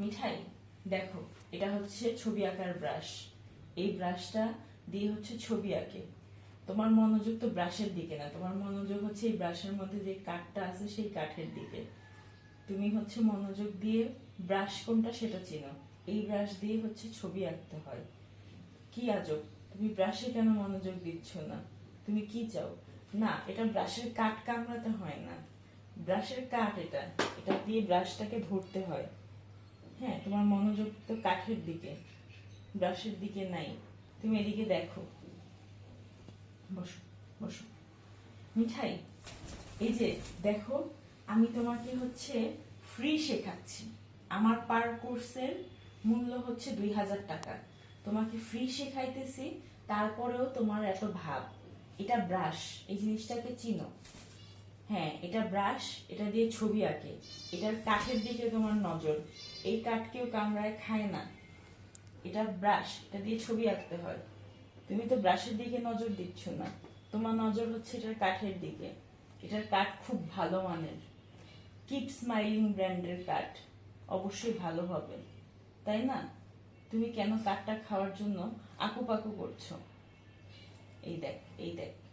মিঠাই, দেখো, এটা হচ্ছে ছবি আঁকার ব্রাশ। এই ব্রাশটা দিয়ে হচ্ছে ছবি আঁকে। তোমার মনোযোগ তো ব্রাশের দিকে না, তোমার মনোযোগ হচ্ছে এই ব্রাশের মধ্যে যে কাঠটা আছে সেই কাঠের দিকে। তুমি হচ্ছে মনোযোগ দিয়ে ব্রাশ কোনটা সেটা চেনো। এই ব্রাশ দিয়ে হচ্ছে ছবি আঁকতে হয়। কি আজব, তুমি ব্রাশে কেন মনোযোগ দিচ্ছ না? তুমি কি চাও? না, এটা ব্রাশের কাঠ কামড়াতে হয় না। ব্রাশের কাঠ এটা এটা দিয়ে ব্রাশটাকে ধরতে হয়। হ্যাঁ তোমার মনোযোগ তো কাঠের দিকে, ব্রাশের দিকে নাই। তুমি এদিকে দেখো। বসো বসো। মিঠাই, এই যে দেখো, আমি তোমাকে হচ্ছে ফ্রি শেখাচ্ছি। আমার পার কোর্সের মূল্য হচ্ছে দুই হাজার টাকা। তোমাকে ফ্রি শেখাইতেছি, তারপরেও তোমার এত ভাব। এটা ব্রাশ এই জিনিসটাকে চিনো। হ্যাঁ এটা ব্রাশ এটা দিয়ে ছবি আঁকে। এটার কাঠের দিকে তোমার নজর। এই কাঠ কেউ কামড়ায় খায় না। এটা ব্রাশ এটা দিয়ে ছবি আঁকতে হয়। তুমি তো ব্রাশের দিকে নজর দিচ্ছ না। তোমার নজর হচ্ছে এটার কাঠের দিকে। এটার কাঠ খুব ভালো মানের। কিপ স্মাইলিং ব্র্যান্ডের কাঠ অবশ্যই ভালো হবে। তাই না? তুমি কেন কাঠটা খাওয়ার জন্য আকুপাকু করছ? এই দেখ এই দেখ।